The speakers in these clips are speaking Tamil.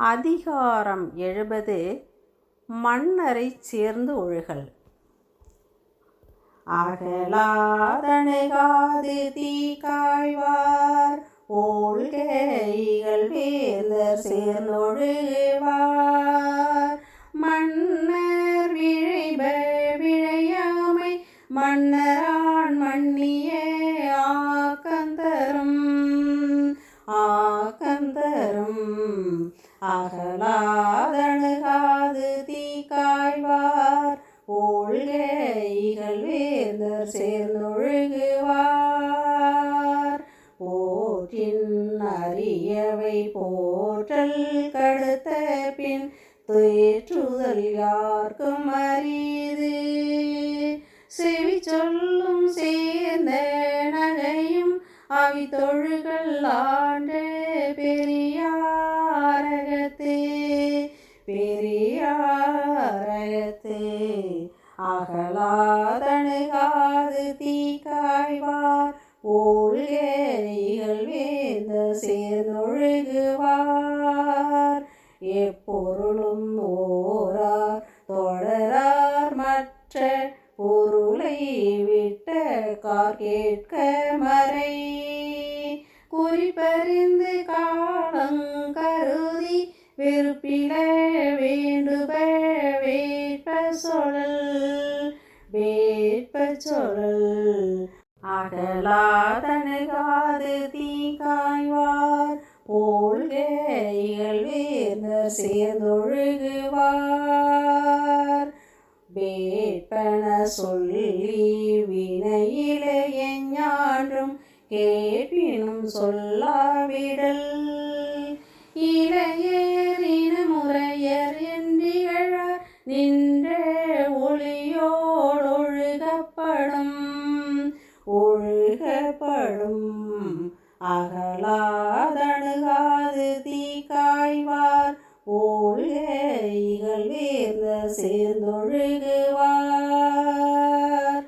அதிகாரம் எழுபது மன்னரை சேர்ந்து ஒழுகல். அகலாதணுகாது தீ காய்வார் ஓள்கைகள் வேந்தர் சேர்ந்தொழுவார் அகலாதணுகாது தீ காய்வார் ஓள்கைகள் வேந்தர் சேர்ந்தொழுகுவார். போற்றின் அறியவை போற்றல் கடுத்த பின் தேற்றுதல் யார்க்கும் அறியது செவி சொல்லும் சேர்ந்த நகையும் அவி தொழுகள் ஆண்ட அரகத்தே பெரியாரகத்தே அகலாதணுகாது தீக்காய்வார் ஓழிகள் வேந்த சேர்ந்தொழுகுவார். எப்பொருளும் ஓரார் தொடரார் மற்ற பொருளை விட்ட கார் கேட்க மறை. குறிப்பறிந்து காலங்கருதி வெறுப்பில வேண்டுப வேட்ப சொல் வேட்ப சொல். அகலாதணுகாது தீ காய்வார் போல்கைகள் சேர்ந்தொழுகுவார். வேட்பன சொல்லி வினையிலே எஞ்ஞான்றும் கே சொல்லாவிடல். இளையரின முறையர் என்றிகழார் நின்ற ஒளியோடொழுகப்படும் ஒழுகப்படும். அகலாதணுகாது தீ காய்வார் ஓள்கைகள் வேர்ந்த சேர்ந்தொழுகுவார்.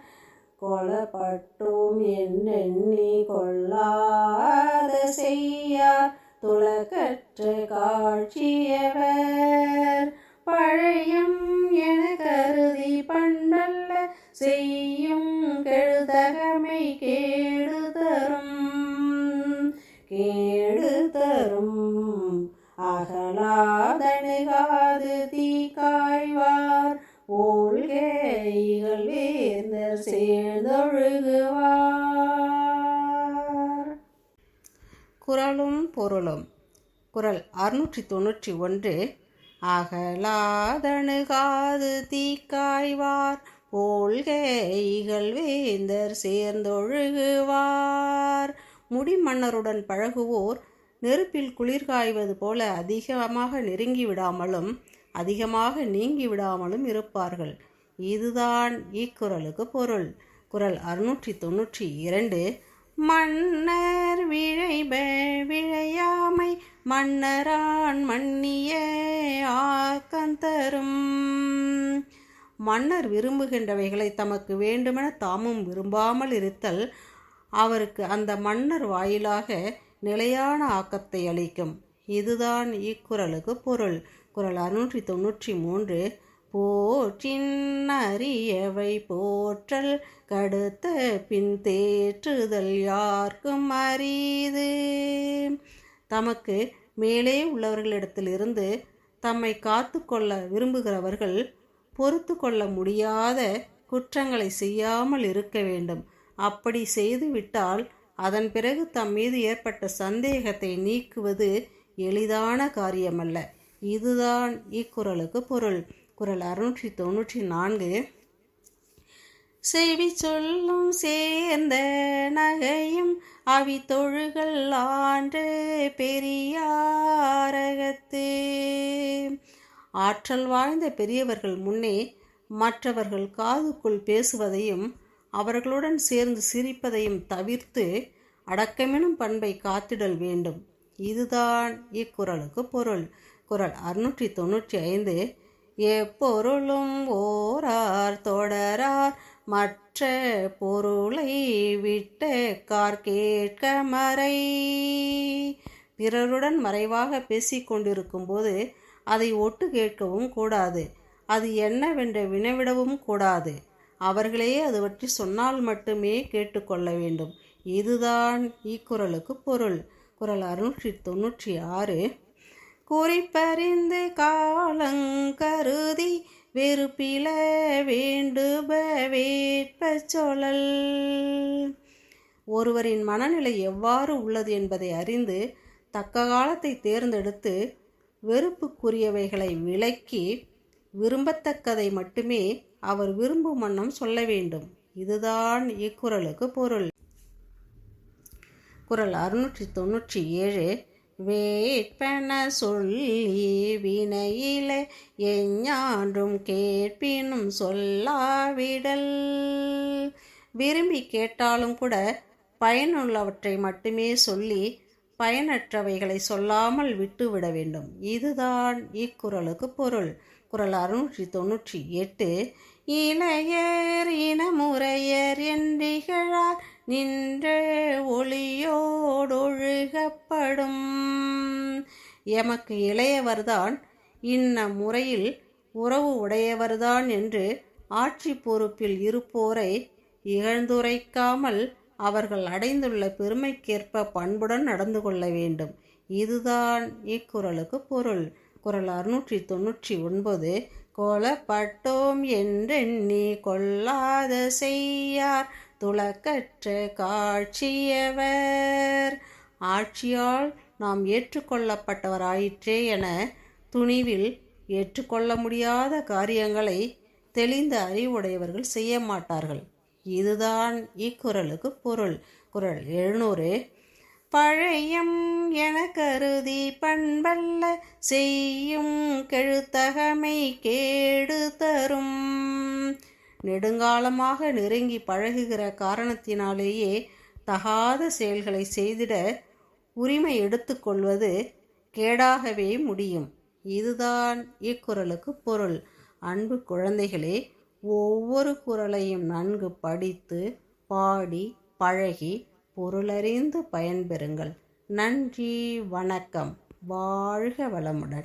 கொலப்பட்டோம் என்னெண்ணி கொள்ளாத செய்யும் கெழுதகமை கேடு தரும் கேடு தரும். அகலாதணுகாது தீ காய்வார் ஓள்கைகள் வேந்த சேர்ந்தொழுகுவார். குரலும் பொருளும். குரல் அறுநூற்றி தொண்ணூற்றி ஒன்று அகலாதணுகாது தீக்காய்வார் போல்கைகள் வேந்தர் சேர்ந்தொழுகுவார். முடிமன்னருடன் பழகுவோர் நெருப்பில் குளிர் காய்வது போல அதிகமாக நெருங்கி விடாமலும் அதிகமாக நீங்கி விடாமலும் இருப்பார்கள். இதுதான் இக்குறளுக்கு பொருள். குரல் அறுநூற்றி தொண்ணூற்றி இரண்டு. மன்னர் விழைப விழையாமை மன்னரான் மன்னிய ஆக்கந்தரும். மன்னர் விரும்புகின்றவைகளை தமக்கு வேண்டுமென தாமும் விரும்பாமல் இருத்தல் அவருக்கு அந்த மன்னர் வாயிலாக நிலையான ஆக்கத்தை அளிக்கும். இதுதான் இக்குறளுக்கு பொருள். குரல் அறுநூற்றி தொண்ணூற்றி மூன்று. போற்றின்னறியவை போற்றல் கடுத்த பின் தேற்றுதல் யாருக்கும் அரிது. தமக்கு மேலே உள்ளவர்களிடத்திலிருந்து தம்மை காத்து கொள்ள விரும்புகிறவர்கள் பொறுத்து கொள்ள முடியாத குற்றங்களை செய்யாமல் இருக்க வேண்டும். அப்படி செய்துவிட்டால் அதன் பிறகு தம் மீது ஏற்பட்ட சந்தேகத்தை நீக்குவது எளிதான காரியமல்ல. இதுதான் இக்குறளுக்கு பொருள். குரல் அறுநூற்றி தொண்ணூற்றி நான்கு செவி சொல்லும் சேர்ந்த நகையும் அவி தொழுகள் ஆண்ட பெரியாரகத்தே. ஆற்றல் வாய்ந்த பெரியவர்கள் முன்னே மற்றவர்கள் காதுக்குள் பேசுவதையும் அவர்களுடன் சேர்ந்து சிரிப்பதையும் தவிர்த்து அடக்கமெனும் பண்பை காத்திடல் வேண்டும். இதுதான் இக்குறளுக்கு பொருள். குரல் அறுநூற்றி தொண்ணூற்றி ஐந்து. எப்பொருளும் ஓரார் தொடரார் மற்ற பொருளை விட்ட கார் கேட்க மறை. பிறருடன் மறைவாக பேசிக் கொண்டிருக்கும்போது அதை ஒட்டு கேட்கவும் கூடாது. அது என்னவென்று வினவிடவும் கூடாது. அவர்களே அது பற்றி சொன்னால் மட்டுமே கேட்டுக்கொள்ள வேண்டும். இதுதான் இக்குறளுக்கு பொருள். குறள் அறுநூற்றி தொண்ணூற்றி ஆறு. குறிப்பறிந்து காலங்கருதி வெறுப்பில வேண்டுப வேட்ப ஒருவரின் மனநிலை எவ்வாறு உள்ளது என்பதை அறிந்து தக்க காலத்தை தேர்ந்தெடுத்து வெறுப்புக்குரியவைகளை விலக்கி விரும்பத்தக்கதை மட்டுமே அவர் விரும்பும் வண்ணம் சொல்ல வேண்டும். இதுதான் இக்குறளுக்கு பொருள். குரல் அறுநூற்றி தொண்ணூற்றி ஏழு வேட்பன சொல்லி வினையில எஞ்ஞான்றும் கேட்பினும் சொல்லாவிடல். விரும்பி கேட்டாலும் கூட பயனுள்ளவற்றை மட்டுமே சொல்லி பயனற்றவைகளை சொல்லாமல் விட்டுவிட வேண்டும். இதுதான் இக்குறளுக்கு பொருள். குறள் அறுநூற்றி தொண்ணூற்றி எட்டு இளையர் இனமுறையர் என்றிகழார் நின்ற ஒளியோடொழுகப்படும். எமக்கு இளையவர்தான் இன்ன முறையில் உறவு உடையவர்தான் என்று ஆட்சி பொறுப்பில் இருப்போரை இகழ்ந்துரைக்காமல் அவர்கள் அடைந்துள்ள பெருமைக்கேற்ப பண்புடன் நடந்து கொள்ள வேண்டும். இதுதான் இக்குறளுக்கு பொருள். குரல் அறுநூற்றி தொண்ணூற்றி ஒன்பது கொலப்பட்டோம் என்றெண்ணி கொள்ளாத செய்யார் துளக்கற்ற காட்சியவர். ஆட்சியால் நாம் ஏற்றுக்கொள்ளப்பட்டவராயிற்றே என துணிவில் ஏற்றுக்கொள்ள முடியாத காரியங்களை தெளிந்த அறிவுடையவர்கள் செய்ய மாட்டார்கள். இதுதான் இக்குறளுக்கு பொருள். குறள் எழுநூறு. பழையம் என கருதி பண்பல்ல செய்யும் கெழுத்தகமை கேடு தரும். நெடுங்காலமாக நெருங்கி பழகுகிற காரணத்தினாலேயே தகாத செயல்களை செய்திட உரிமை எடுத்துக்கொள்வது கேடாகவே முடியும். இதுதான் இக்குறளுக்கு பொருள். அன்பு குழந்தைகளே ஒவ்வொரு குறளையும் நன்கு படித்து பாடி பழகி பொருளறிந்து பயன்பெறுங்கள். நன்றி வணக்கம். வாழ்க வளமுடன்.